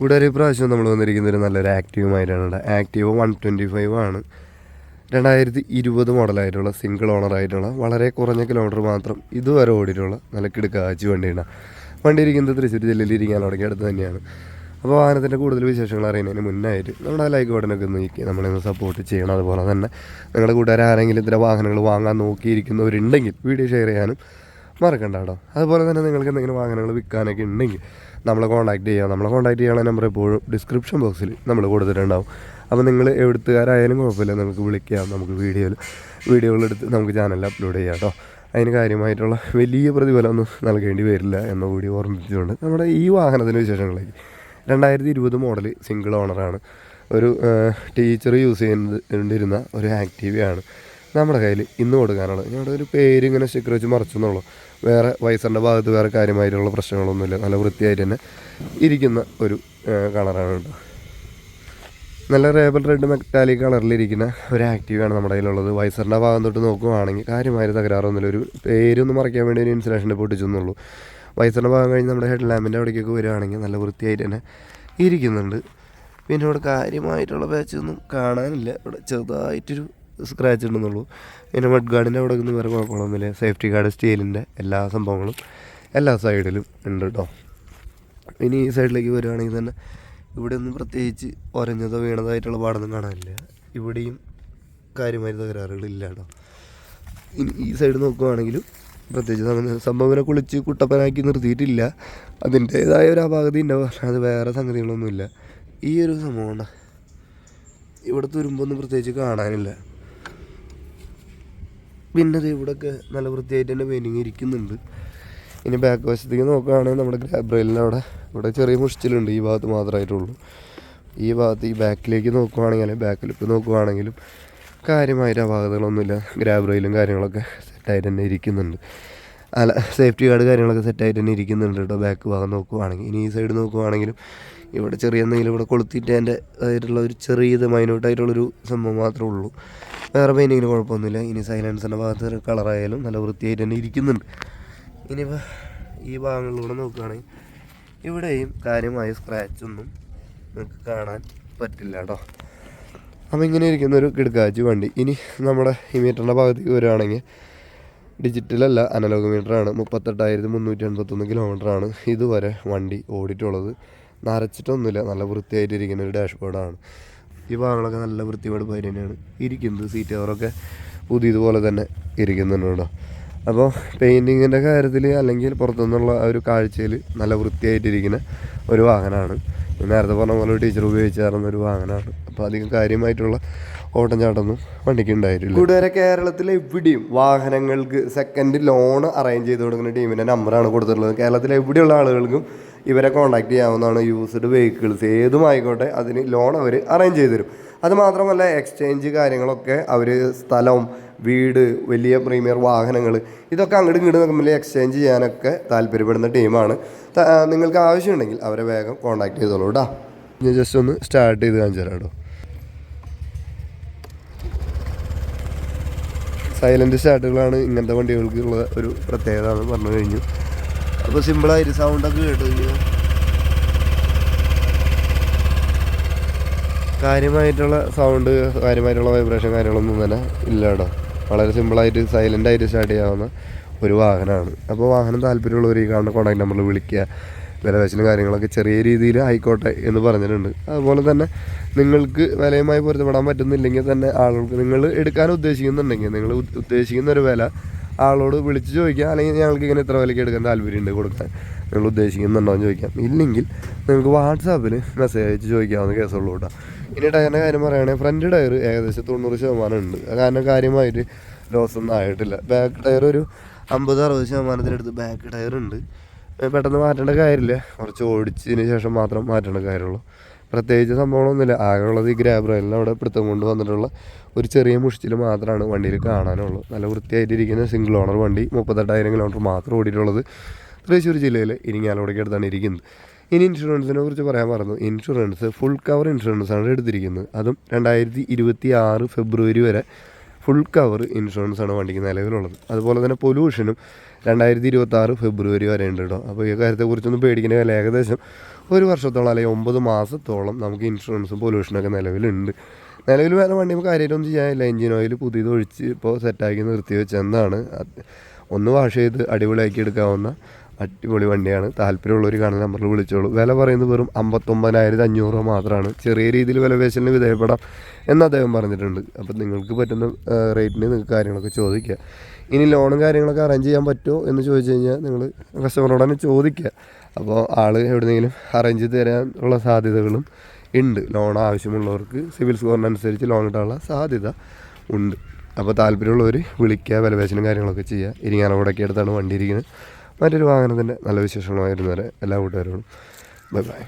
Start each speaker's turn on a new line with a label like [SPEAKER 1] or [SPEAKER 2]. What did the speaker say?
[SPEAKER 1] ഇവിടെ ഒരു പ്രാവശ്യം നമ്മൾ വന്നിരിക്കുന്ന ഒരു നല്ലൊരു ആക്റ്റീവുമായിട്ടാണ് ആക്റ്റീവ് വൺ ട്വന്റി ഫൈവ് ആണ്. രണ്ടായിരത്തി ഇരുപത് മോഡലായിട്ടുള്ള സിംഗിൾ ഓണർ ആയിട്ടുള്ള വളരെ കുറഞ്ഞ കിലോമീറ്റർ മാത്രം ഇതുവരെ ഓടിയിട്ടുള്ള നല്ല കിടുക്കാച്ചി വണ്ടിയാണ്. വണ്ടി ഇരിക്കുന്നത് തൃശ്ശൂർ ജില്ലയിൽ ഇരിക്കാൻ തുടങ്ങിയ അടുത്ത് തന്നെയാണ്. അപ്പോൾ വാഹനത്തിന്റെ കൂടുതൽ വിശേഷങ്ങൾ അറിയുന്നതിന് മുന്നായിട്ട് നമ്മുടെ ലൈക്ക് ബട്ടനൊക്കെ നീക്കി നമ്മളൊന്ന് സപ്പോർട്ട് ചെയ്യണം. അതുപോലെ തന്നെ നിങ്ങളുടെ കൂട്ടുകാരെ ആരെങ്കിലും ഇത്തരം വാഹനങ്ങൾ വാങ്ങാൻ നോക്കിയിരിക്കുന്നവരുണ്ടെങ്കിൽ വീഡിയോ ഷെയർ ചെയ്യാനും മറക്കണ്ട കേട്ടോ അതുപോലെ തന്നെ നിങ്ങൾക്ക് എന്തെങ്കിലും വാഹനങ്ങൾ വിൽക്കാനൊക്കെ ഉണ്ടെങ്കിൽ നമ്മളെ കോൺടാക്ട് ചെയ്യാം. നമ്മളെ കോൺടാക്ട് ചെയ്യാനുള്ള നമ്പർ എപ്പോഴും ഡിസ്ക്രിപ്ഷൻ ബോക്സിൽ നമ്മൾ കൊടുത്തിട്ടുണ്ടാവും. അപ്പോൾ നിങ്ങൾ എവിടുത്തുകാരായാലും കുഴപ്പമില്ല. നമുക്ക് വിളിക്കാം. നമുക്ക് വീഡിയോയിൽ വീഡിയോകളെടുത്ത് നമുക്ക് ചാനലിൽ അപ്ലോഡ് ചെയ്യാം കേട്ടോ അതിന് കാര്യമായിട്ടുള്ള വലിയ പ്രതിഫലമൊന്നും നൽകേണ്ടി വരില്ല എന്ന കൂടി ഓർമ്മിപ്പിച്ചുകൊണ്ട് നമ്മുടെ ഈ വാഹനത്തിന്റെ വിശേഷങ്ങളിലേക്ക്. രണ്ടായിരത്തി ഇരുപത് മോഡൽ സിംഗിൾ ഓണറാണ് ഒരു ടീച്ചർ യൂസ് ചെയ്തുകൊണ്ടിരുന്ന ഒരു ആക്റ്റീവയാണ് നമ്മുടെ കയ്യിൽ ഇന്ന് കൊടുക്കാനുള്ളത് ഞങ്ങളുടെ ഒരു പേര് ഇങ്ങനെ സ്റ്റിക്കർ വെച്ച് മറച്ചെന്നുള്ളൂ വേറെ വയസ്സിന്റെ ഭാഗത്ത് വേറെ കാര്യമായിട്ടുള്ള പ്രശ്നങ്ങളൊന്നുമില്ല. നല്ല വൃത്തിയായിട്ട് തന്നെ ഇരിക്കുന്ന ഒരു കളറാണ് കേട്ടോ. നല്ല റേബൽ റെഡ് മെറ്റാലിക് കളറിലിരിക്കുന്ന ഒരു ആക്റ്റീവാണ് നമ്മുടെ കയ്യിലുള്ളത്. വൈസറിന്റെ ഭാഗം തൊട്ട് നോക്കുവാണെങ്കിൽ കാര്യമായ തകരാറൊന്നുമില്ല. ഒരു പേരൊന്നും മറയ്ക്കാൻ വേണ്ടി ഒരു ഇൻസുലേഷന്റെ പൊട്ടിച്ചെന്നുള്ളൂ വൈസറിന്റെ ഭാഗം കഴിഞ്ഞ് നമ്മുടെ ഹെഡ് ലാമ്പിന്റെ അവിടേക്കൊക്കെ വരികയാണെങ്കിൽ നല്ല വൃത്തിയായിട്ട് തന്നെ ഇരിക്കുന്നുണ്ട്. പിന്നെ ഇവിടെ കാര്യമായിട്ടുള്ള പാച്ചൊന്നും കാണാനില്ല. ഇവിടെ ചെറുതായിട്ടൊരു സ്ക്രാച്ച് ഉണ്ടെന്നുള്ളൂ. പിന്നെ മഡ് ഗാർഡിന്റെ അവിടെ നിന്ന് വേറെ കുഴപ്പമൊന്നുമില്ല സേഫ്റ്റി ഗാർഡ് സ്റ്റീലിന്റെ എല്ലാ സംഭവങ്ങളും എല്ലാ സൈഡിലും ഉണ്ട് കേട്ടോ ഇനി ഈ സൈഡിലേക്ക് വരികയാണെങ്കിൽ തന്നെ ഇവിടെ ഒന്നും പ്രത്യേകിച്ച് ഒരഞ്ഞതോ വീണതായിട്ടുള്ള പാടൊന്നും കാണാനില്ല. ഇവിടെയും കാര്യമായ തകരാറുകളില്ല കേട്ടോ ഇനി ഈ സൈഡ് നോക്കുവാണെങ്കിലും പ്രത്യേകിച്ച് സംഗതി- സംഭവനെ കുളിച്ച് കുട്ടപ്പനാക്കി നിർത്തിയിട്ടില്ല. അതിന്റേതായ ഒരു അപാകത ഉണ്ടാവും അത് വേറെ സംഗതികളൊന്നുമില്ല ഈ ഒരു സംഭവം ഇവിടെ തുരുമ്പൊന്നും പ്രത്യേകിച്ച് കാണാനില്ല. പിന്നെ ഇവിടെയൊക്കെ നല്ല വൃത്തിയായിട്ട് തന്നെ പെയിന്റിങ് ഇരിക്കുന്നുണ്ട്. ഇനി ബാക്ക് വശത്തേക്ക് നോക്കുകയാണെങ്കിൽ നമ്മുടെ ഗ്രാബ് റെയിലിന്റെ അവിടെ ഇവിടെ ചെറിയ മുഷിച്ചിലുണ്ട് ഈ ഭാഗത്ത് മാത്രമായിട്ടുള്ളൂ. ഈ ഭാഗത്ത് ഈ ബാക്കിലേക്ക് നോക്കുവാണെങ്കിൽ ബാക്കിലേക്ക് ഇപ്പോൾ നോക്കുവാണെങ്കിലും കാര്യമായിട്ട് അപാകതകളൊന്നുമില്ല ഗ്രാബ് റെയിലും കാര്യങ്ങളൊക്കെ സെറ്റായിട്ട് തന്നെ ഇരിക്കുന്നുണ്ട്. അല്ല സേഫ്റ്റി ഗാർഡ് കാര്യങ്ങളൊക്കെ സെറ്റായിട്ട് തന്നെ ഇരിക്കുന്നുണ്ട് കേട്ടോ ബാക്ക് ഭാഗം നോക്കുവാണെങ്കിൽ. ഇനി ഈ സൈഡ് നോക്കുവാണെങ്കിലും ഇവിടെ ചെറിയ എന്തെങ്കിലും ഇവിടെ കൊളുത്തിയിട്ട് എന്റെ ആയിട്ടുള്ള ഒരു ചെറിയത് മൈന്യൂട്ടായിട്ടുള്ളൊരു സംഭവം മാത്രമേ ഉള്ളൂ. വേറെ പെയിന്റിങ്ങിന് കുഴപ്പമൊന്നുമില്ല. ഇനി സൈലൻസിന്റെ ഭാഗത്ത് കളറായാലും നല്ല വൃത്തിയായിട്ട് തന്നെ ഇരിക്കുന്നുണ്ട്. ഇനിയിപ്പോൾ ഈ ഭാഗങ്ങളിലൂടെ നോക്കുകയാണെങ്കിൽ ഇവിടെയും കാര്യമായ സ്ക്രാച്ചൊന്നും നിങ്ങൾക്ക് കാണാൻ പറ്റില്ല കേട്ടോ. അപ്പം ഇങ്ങനെ ഇരിക്കുന്ന ഒരു കിടക്കാച്ചി വണ്ടി. ഇനി നമ്മുടെ ഈ മീറ്ററിന്റെ ഭാഗത്തേക്ക് വരികയാണെങ്കിൽ ഡിജിറ്റലല്ല അനലോഗ് മീറ്ററാണ്. മുപ്പത്തെട്ടായിരത്തി മുന്നൂറ്റി എൺപത്തൊന്ന് കിലോമീറ്ററാണ് ഇതുവരെ വണ്ടി ഓടിയിട്ടുള്ളത്. നരച്ചിട്ടൊന്നുമില്ല നല്ല വൃത്തിയായിട്ടിരിക്കുന്ന ഒരു ഡാഷ്ബോർഡാണ്. ഈ ഭാഗങ്ങളൊക്കെ നല്ല വൃത്തിയോട് തന്നെയാണ് ഇരിക്കുന്നത്. സീറ്റ് കവറൊക്കെ പുതിയതുപോലെ തന്നെ ഇരിക്കുന്നുണ്ട് അപ്പോൾ പെയിന്റിങ്ങിന്റെ കാര്യത്തിൽ അല്ലെങ്കിൽ പുറത്തുനിന്നുള്ള ഒരു കാഴ്ചയിൽ നല്ല വൃത്തിയായിട്ടിരിക്കുന്ന ഒരു വാഹനമാണ്. നേരത്തെ പറഞ്ഞ പോലെ ടീച്ചർ ഉപയോഗിച്ചായിരുന്ന ഒരു വാഹനമാണ്. അപ്പോൾ അധികം കാര്യമായിട്ടുള്ള ഓട്ടം ചാട്ടൊന്നും വണ്ടിക്ക് ഉണ്ടായിട്ടില്ല. കൂട്ടുകാരെ കേരളത്തിലെ എവിടെയും വാഹനങ്ങൾക്ക് സെക്കൻഡ് ലോൺ അറേഞ്ച് ചെയ്ത് കൊടുക്കുന്ന ടീമിന്റെ നമ്പറാണ് കൊടുത്തിട്ടുള്ളത്. കേരളത്തിലെ എവിടെയുള്ള ആളുകൾക്കും ഇവരെ കോൺടാക്ട് ചെയ്യാവുന്നതാണ് യൂസ്ഡ് വെഹിക്കിൾസ് ഏതും ആയിക്കോട്ടെ അതിന് ലോൺ അവർ അറേഞ്ച് ചെയ്ത് തരും. അതുമാത്രമല്ല എക്സ്ചേഞ്ച് കാര്യങ്ങളൊക്കെ അവർ സ്ഥലം വീട് വലിയ പ്രീമിയർ വാഹനങ്ങൾ ഇതൊക്കെ അങ്ങോട്ടും ഇങ്ങോട്ടും തമ്മിൽ എക്സ്ചേഞ്ച് ചെയ്യാനൊക്കെ താല്പര്യപ്പെടുന്ന ടീമാണ് നിങ്ങൾക്ക് ആവശ്യമുണ്ടെങ്കിൽ അവരെ വേഗം കോൺടാക്ട് ചെയ്തോളൂ കേട്ടോ ഞാൻ ജസ്റ്റ് ഒന്ന് സ്റ്റാർട്ട് ചെയ്ത് കാണിച്ചു തരാം കേട്ടോ സൈലന്റ് സ്റ്റാർട്ടുകളാണ് ഇങ്ങനത്തെ വണ്ടികൾക്കുള്ള ഒരു പ്രത്യേകത എന്ന് പറഞ്ഞു കഴിഞ്ഞു. അപ്പോൾ സിമ്പിളായിട്ട് സൗണ്ടൊക്കെ കേട്ട് കഴിഞ്ഞാൽ കാര്യമായിട്ടുള്ള സൗണ്ട് കാര്യമായിട്ടുള്ള വൈബ്രേഷൻ കാര്യങ്ങളൊന്നും തന്നെ ഇല്ല കേട്ടോ വളരെ സിമ്പിളായിട്ട് സൈലന്റ് ആയിട്ട് സ്റ്റാർട്ട് ചെയ്യാവുന്ന ഒരു വാഹനമാണ്. അപ്പോൾ വാഹനം താല്പര്യമുള്ളവർ ഈ കാണുന്ന കോൺടാക്ട് നമ്പറിൽ വിളിക്കുക. വിലവശലും കാര്യങ്ങളൊക്കെ ചെറിയ രീതിയിൽ ആയിക്കോട്ടെ എന്ന് പറഞ്ഞിട്ടുണ്ട്. അതുപോലെ തന്നെ നിങ്ങൾക്ക് വിലയുമായി പൊരുത്തപ്പെടാൻ പറ്റുന്നില്ലെങ്കിൽ തന്നെ ആളുകൾക്ക് നിങ്ങൾ എടുക്കാൻ ഉദ്ദേശിക്കുന്നുണ്ടെങ്കിൽ നിങ്ങൾ ഉദ്ദേശിക്കുന്ന ഒരു വില ആളോട് വിളിച്ച് ചോദിക്കുക അല്ലെങ്കിൽ ഞങ്ങൾക്ക് ഇങ്ങനെ ഇത്ര വിലയ്ക്ക് എടുക്കാൻ താല്പര്യമുണ്ട് കൊടുക്കാൻ നിങ്ങൾ ഉദ്ദേശിക്കുന്നുണ്ടോ എന്ന് ചോദിക്കാം. ഇല്ലെങ്കിൽ നിങ്ങൾക്ക് വാട്സാപ്പിൽ മെസ്സേജ് അയച്ച് ചോദിക്കാവുന്ന കേസുള്ളൂ കേട്ടോ. ഇനി ടയറിന്റെ കാര്യം പറയുകയാണെങ്കിൽ ഫ്രണ്ട് ടയർ ഏകദേശം തൊണ്ണൂറ് ശതമാനം ഉണ്ട്. കാരണം കാര്യമായിട്ട് ലോസ് ഒന്നും ആയിട്ടില്ല. ബാക്ക് ടയർ ഒരു അമ്പത് അറുപത് ശതമാനത്തിനടുത്ത് ബാക്ക് ടയർ ഉണ്ട്. പെട്ടെന്ന് മാറ്റേണ്ട കാര്യമില്ല. കുറച്ച് ഓടിച്ചതിന് ശേഷം മാത്രം മാറ്റേണ്ട കാര്യമുള്ളൂ. പ്രത്യേകിച്ച് സംഭവങ്ങളൊന്നുമില്ല. ആകെയുള്ളത് ഈ എല്ലാം അവിടെ പിടുത്തം കൊണ്ട് വന്നിട്ടുള്ള ഒരു ചെറിയ മുഷിച്ചിൽ മാത്രമാണ് വണ്ടിയിൽ കാണാനുള്ളൂ. നല്ല വൃത്തിയായിട്ടിരിക്കുന്ന സിംഗിൾ ഓണർ വണ്ടി മുപ്പത്തെട്ടായിരം കിലോമീറ്റർ മാത്രം ഓടിയിട്ടുള്ളത് തൃശ്ശൂർ ജില്ലയിൽ ഇരിങ്ങാലോടേക്ക് അടുത്താണ് ഇരിക്കുന്നത്. ഇനി ഇൻഷുറൻസിനെ കുറിച്ച് പറയാൻ പറഞ്ഞു ഇൻഷുറൻസ് ഫുൾ കവർ ഇൻഷുറൻസ് ആണ് എടുത്തിരിക്കുന്നത്. അതും രണ്ടായിരത്തി ഇരുപത്തി ആറ് ഫെബ്രുവരി വരെ ഫുൾ കവർ ഇൻഷുറൻസ് ആണ് വണ്ടിക്ക് നിലവിലുള്ളത്. അതുപോലെ തന്നെ പൊല്യൂഷനും രണ്ടായിരത്തി ഇരുപത്തി ആറ് ഫെബ്രുവരി വരെ ഉണ്ട് കേട്ടോ അപ്പോൾ ഈ കാര്യത്തെക്കുറിച്ചൊന്നും പേടിക്കേണ്ട ഏകദേശം ഒരു വർഷത്തോളം അല്ലെങ്കിൽ ഒമ്പത് മാസത്തോളം നമുക്ക് ഇൻഷുറൻസും പൊല്യൂഷനൊക്കെ നിലവിലുണ്ട്. നിലവിൽ വേറെ വണ്ടി നമുക്ക് കാര്യമായിട്ടൊന്നും ചെയ്യാനില്ല. എഞ്ചിൻ ഓയിൽ പുതിയത് ഒഴിച്ച് ഇപ്പോൾ സെറ്റാക്കി നിർത്തി വെച്ചെന്നാണ്. ഒന്ന് വാഷ് ചെയ്ത് അടിപൊളിയാക്കി എടുക്കാവുന്ന അടിപൊളി വണ്ടിയാണ്. താല്പര്യമുള്ളവർ കാണാൻ നമ്പറിൽ വിളിച്ചോളൂ. വില പറയുന്നത് വെറും അമ്പത്തൊമ്പതിനായിരത്തി അഞ്ഞൂറ് രൂപ മാത്രമാണ്. ചെറിയ രീതിയിൽ വില പേശലിന് വിധേയപ്പെടാം എന്ന് അദ്ദേഹം പറഞ്ഞിട്ടുണ്ട്. അപ്പോൾ നിങ്ങൾക്ക് പറ്റുന്ന റേറ്റിന് നിങ്ങൾക്ക് കാര്യങ്ങളൊക്കെ ചോദിക്കുക ഇനി ലോണും കാര്യങ്ങളൊക്കെ അറേഞ്ച് ചെയ്യാൻ പറ്റുമോ എന്ന് ചോദിച്ചു കഴിഞ്ഞാൽ നിങ്ങൾ കസ്റ്റമറോട് തന്നെ ചോദിക്കുക. അപ്പോൾ ആൾ എവിടെയെങ്കിലും അറേഞ്ച് ചെയ്ത് തരാനുള്ള സാധ്യതകളും ഉണ്ട്. ലോൺ ആവശ്യമുള്ളവർക്ക് സിവിൽ സ്കോറിനനുസരിച്ച് ലോൺ കിട്ടാനുള്ള സാധ്യത ഉണ്ട്. അപ്പോൾ താല്പര്യമുള്ളവർ വിളിക്കുക വിലപേശനും കാര്യങ്ങളൊക്കെ ചെയ്യുക. ഇരിങ്ങാനോടൊക്കെ അടുത്താണ് വണ്ടി ഇരിക്കുന്നത്. മറ്റൊരു വാഹനത്തിന്റെ നല്ല വിശേഷങ്ങളുമായിരുന്നു വരെ എല്ലാ കൂട്ടുകാരോടും. Bye bye